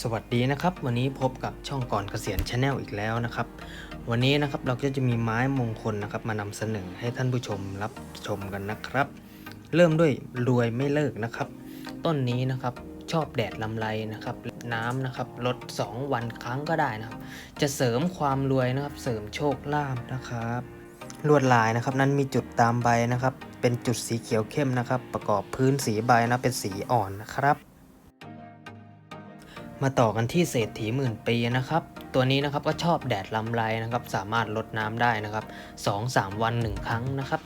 สวัสดีนะครับวันนี้พบกับช่องก่อนเกษียณชาแนลอีกแล้วนะครับ วันนี้นะครับเราก็จะมีไม้มงคลนะครับมานำเสนอให้ท่านผู้ชมรับชมกันนะครับ เริ่มด้วยรวยไม่เลิกนะครับ ต้นนี้นะครับชอบแดดลำไรนะครับ น้ำนะครับลด 2 วันครั้งก็ได้นะครับ จะเสริมความรวยนะครับ เสริมโชคลาภนะครับ ลวดลายนะครับนั้นมีจุดตามใบนะครับ เป็นจุดสีเขียวเข้มนะครับ ประกอบพื้นสีใบนะเป็นสีอ่อนนะครับ มาต่อกันที่เศรษฐีหมื่นปีนะครับ ตัวนี้นะครับก็ชอบแดดลำไรนะครับ สามารถลดน้ำได้นะครับ 2-3 วัน 1 ครั้งนะครับ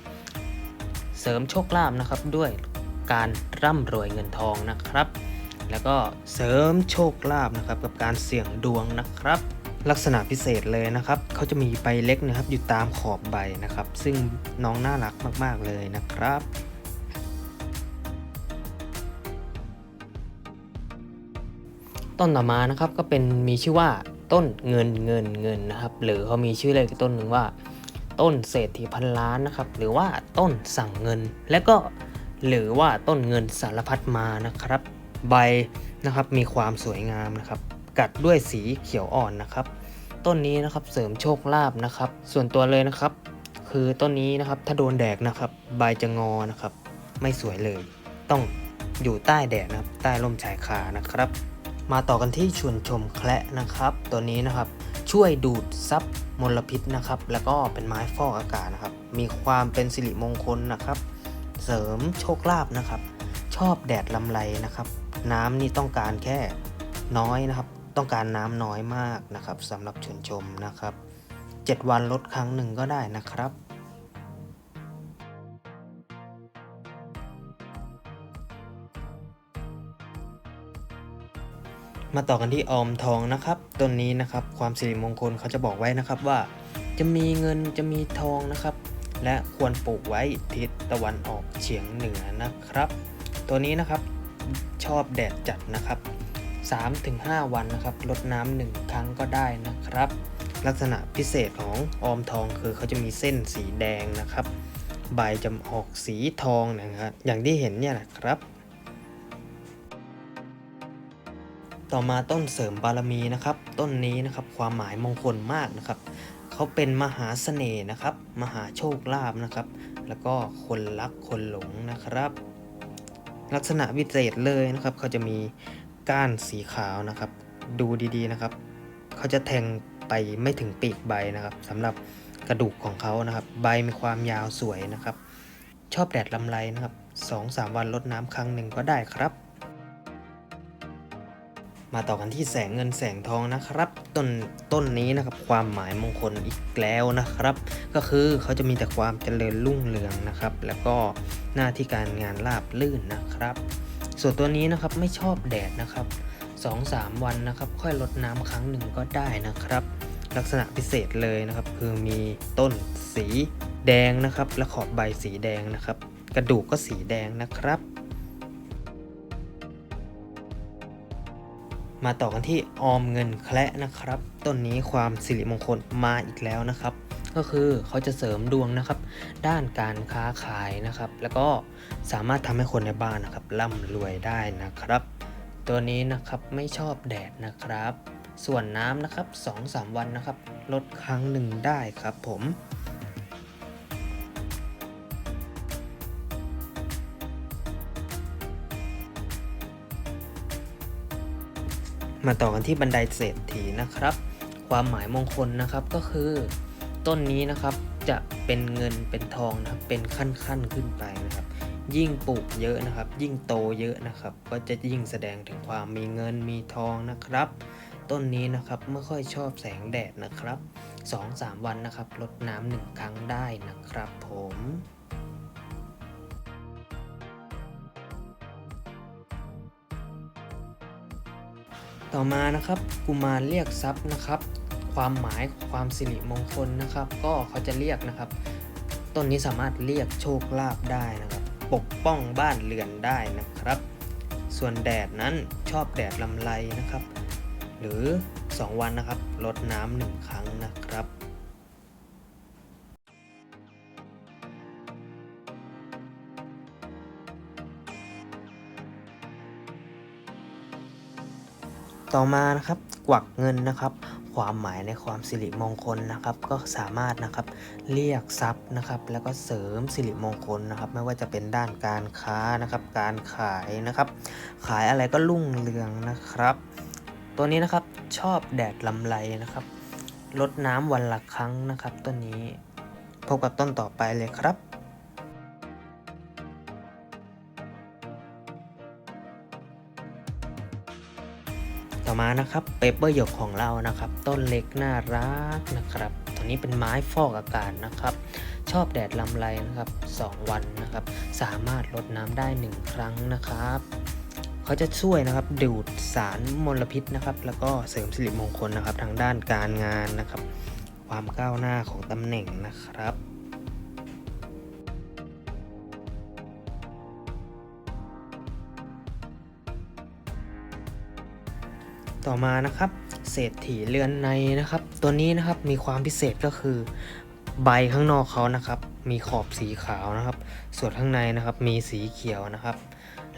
เสริมโชคลาภนะครับด้วยการร่ำรวยเงินทองนะครับ แล้วก็เสริมโชคลาภนะครับกับการเสี่ยงดวงนะครับ ลักษณะพิเศษเลยนะครับเขาจะมีใบเล็กนะครับอยู่ตามขอบใบนะครับ ซึ่งน้องน่ารักมาก ๆเลยนะครับ ต้นต่อมานะครับก็เป็นมีชื่อว่าต้นเงินเงินเงินนะครับ หรือเขามีชื่อเรียกต้นหนึ่งว่า ต้นเศรษฐีพันล้านนะครับ หรือว่าต้นสั่งเงิน และก็หรือว่าต้นเงินสารพัดมานะครับ ใบนะครับมีความสวยงามนะครับ กัดด้วยสีเขียวอ่อนนะครับ ต้นนี้นะครับเสริมโชคลาภนะครับ ส่วนตัวเลยนะครับ คือต้นนี้นะครับถ้าโดนแดดนะครับ ใบจะงอนะครับ ไม่สวยเลย ต้องอยู่ใต้แดดนะครับ ใต้ร่มชายคานะครับ มาต่อกันที่ชวนชมแคระนะครับ ตัวนี้นะครับช่วยดูดซับมลพิษนะครับ แล้วก็เป็นไม้ฟอกอากาศนะครับ มีความเป็นสิริมงคลนะครับ เสริมโชคลาภนะครับ ชอบแดดลำไรนะครับ น้ำนี่ต้องการแค่น้อยนะครับ ต้องการน้ำน้อยมากนะครับสำหรับชวนชมนะครับ 7 วันลดครั้งหนึ่งก็ได้นะครับ มาต่อกันที่ออมทองนะครับต้นนี้นะครับความสิริมงคลเขาจะบอกไว้นะครับว่า จะมีเงินจะมีทองนะครับ และควรปลูกไว้ทิศตะวันออกเฉียงเหนือนะครับ ตัวนี้นะครับชอบแดดจัดนะครับ 3-5 วันนะครับลดน้ำหนึ่งครั้งก็ได้นะครับ ลักษณะพิเศษของออมทองคือเขาจะมีเส้นสีแดงนะครับ ใบจะออกสีทองนะครับอย่างที่เห็นเนี่ยนะครับ ต่อมาต้นเสริมบารมีนะครับ ต้นนี้นะครับความหมายมงคลมากนะครับเขาเป็นมหาเสน่ห์นะครับ มหาโชคลาภนะครับ แล้วก็คนรักคนหลงนะครับ ลักษณะวิเศษเลยนะครับเขาจะมีก้านสีขาวนะครับ ดูดีๆนะครับเขาจะแทงไปไม่ถึงปีกใบนะครับสำหรับกระดูกของเขานะครับ ใบมีความยาวสวยนะครับ ชอบแดดลำไรนะครับ2-3วันลดน้ำครั้งหนึ่งก็ได้ครับ มาต่อกันที่แสงเงินแสงทองนะครับต้นต้นนี้นะครับความหมายมงคลอีกแล้วนะครับ ก็คือเขาจะมีแต่ความเจริญรุ่งเรืองนะครับ แล้วก็หน้าที่การงานราบลื่นนะครับ ส่วนตัวนี้นะครับไม่ชอบแดดนะครับ2-3 วันนะครับ ค่อยลดน้ำครั้งหนึ่งก็ได้นะครับ ลักษณะพิเศษเลยนะครับ คือมีต้นสีแดงนะครับ และขอบใบสีแดงนะครับ กระดูกก็สีแดงนะครับ มาต่อกันที่ออมเงินแคระนะครับต้นนี้ความสิริมงคลมาอีกแล้วนะครับ ก็คือเขาจะเสริมดวงนะครับ ด้านการค้าขายนะครับ แล้วก็สามารถทำให้คนในบ้านนะครับร่ำรวยได้นะครับ ตัวนี้นะครับไม่ชอบแดดนะครับ ส่วนน้ำนะครับ 2-3 วันนะครับ ลดครั้งหนึ่งได้ครับผม มาต่อกันที่บันไดเศรษฐีนะครับ ความหมายมงคลนะครับก็คือ ต้นนี้นะครับจะเป็นเงินเป็นทองนะครับเป็นขั้นขั้นขึ้นไปนะครับ ยิ่งปลูกเยอะนะครับ ยิ่งโตเยอะนะครับ ก็จะยิ่งแสดงถึงความมีเงินมีทองนะครับ ต้นนี้นะครับไม่ค่อยชอบแสงแดดนะครับ 2-3 วันนะครับลดน้ำหนึ่งครั้งได้นะครับผม ต่อมานะครับกุมารเรียกทรัพย์นะครับ ความหมายความสิริมงคลนะครับ ก็เขาจะเรียกนะครับ ต้นนี้สามารถเรียกโชคลาภได้นะครับ ปกป้องบ้านเรือนได้นะครับ ส่วนแดดนั้นชอบแดดลำไรนะครับ หรือ 2 วันนะครับลดน้ำหนึ่งครั้งนะครับ ต่อมานะครับกวักเงินนะครับ ความหมายในความสิริมงคลนะครับ ก็สามารถนะครับเรียกทรัพย์นะครับ แล้วก็เสริมสิริมงคลนะครับ ไม่ว่าจะเป็นด้านการค้านะครับ การขายนะครับ ขายอะไรก็รุ่งเรืองนะครับ ตัวนี้นะครับชอบแดดลำไรนะครับลดน้ำวันละครั้งนะครับ ต้นนี้พบกับต้นต่อไปเลยครับ ต่อมานะครับเปเปอร์หยกของเรานะครับ ต้นเล็กน่ารักนะครับตัวนี้เป็นไม้ฟอกอากาศนะครับ ชอบแดดลำไรนะครับ 2 วันนะครับ สามารถลดน้ำได้ 1 ครั้งนะครับเขาจะช่วยนะครับดูดสารมลพิษนะครับ แล้วก็เสริมสิริมงคลนะครับ ทางด้านการงานนะครับ ความก้าวหน้าของตำแหน่งนะครับ ต่อมานะครับ เศรษฐีเรือนในนะครับ ตัวนี้นะครับมีความพิเศษก็คือ ใบข้างนอกเขานะครับ มีขอบสีขาวนะครับ ส่วนข้างในนะครับมีสีเขียวนะครับ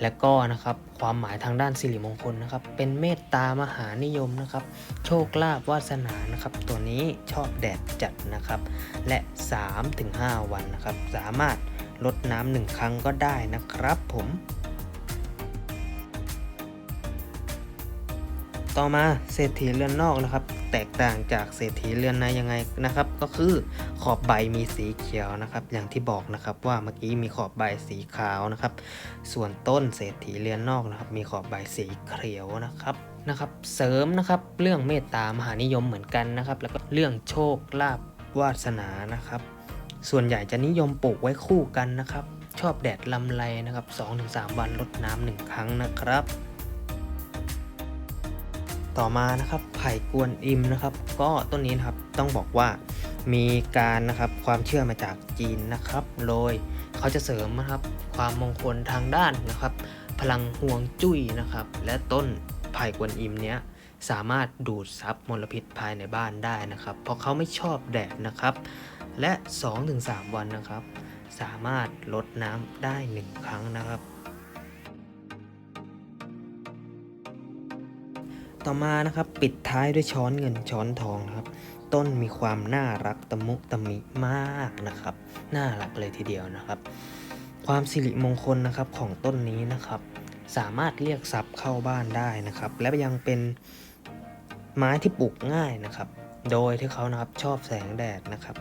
และก็นะครับความหมายทางด้านสิริมงคลนะครับ เป็นเมตตามหานิยมนะครับ โชคลาภวาสนานะครับ ตัวนี้ชอบแดดจัดนะครับ และ 3-5 วันนะครับ สามารถลดน้ำหนึ่งครั้งก็ได้นะครับผม ต่อมาเศรษฐีเรือนนอกนะครับ แตกต่างจากเศรษฐีเรือนในยังไงนะครับ ก็คือขอบใบมีสีเขียวนะครับ อย่างที่บอกนะครับว่าเมื่อกี้มีขอบใบสีขาวนะครับ ส่วนต้นเศรษฐีเรือนนอกนะครับ มีขอบใบสีเขียวนะครับนะครับ เสริมนะครับเรื่องเมตตามหานิยมเหมือนกันนะครับ แล้วก็เรื่องโชคลาภวาสนานะครับ ส่วนใหญ่จะนิยมปลูกไว้คู่กันนะครับ ชอบแดดลำไรนะครับ 2-3 วันลดน้ำหนึ่งครั้งนะครับ ต่อมานะครับไผ่กวนอิมนะครับ ก็ต้นนี้นะครับต้องบอกว่ามีการนะครับความเชื่อมาจากจีนนะครับ โดยเขาจะเสริมนะครับความมงคลทางด้านนะครับ พลังห่วงจุ้ยนะครับ และต้นไผ่กวนอิมเนี้ยสามารถดูดซับมลพิษภายในบ้านได้นะครับ เพราะเขาไม่ชอบแดดนะครับ และ 2-3 วันนะครับ สามารถลดน้ำได้ 1 ครั้งนะครับ ต่อมานะครับปิดท้ายด้วยช้อนเงินช้อนทองนะครับ ต้นมีความน่ารักตะมุตะมิมากนะครับ น่ารักเลยทีเดียวนะครับ ความสิริมงคลนะครับของต้นนี้นะครับ สามารถเรียกทรัพย์เข้าบ้านได้นะครับ และยังเป็นไม้ที่ปลูกง่ายนะครับ โดยที่เขานะครับชอบแสงแดดนะครับ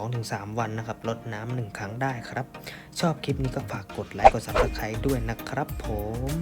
2-3 วันนะครับลดน้ำหนึ่งครั้งได้ครับ ชอบคลิปนี้ก็ฝากกดไลค์กด subscribe ด้วยนะครับผม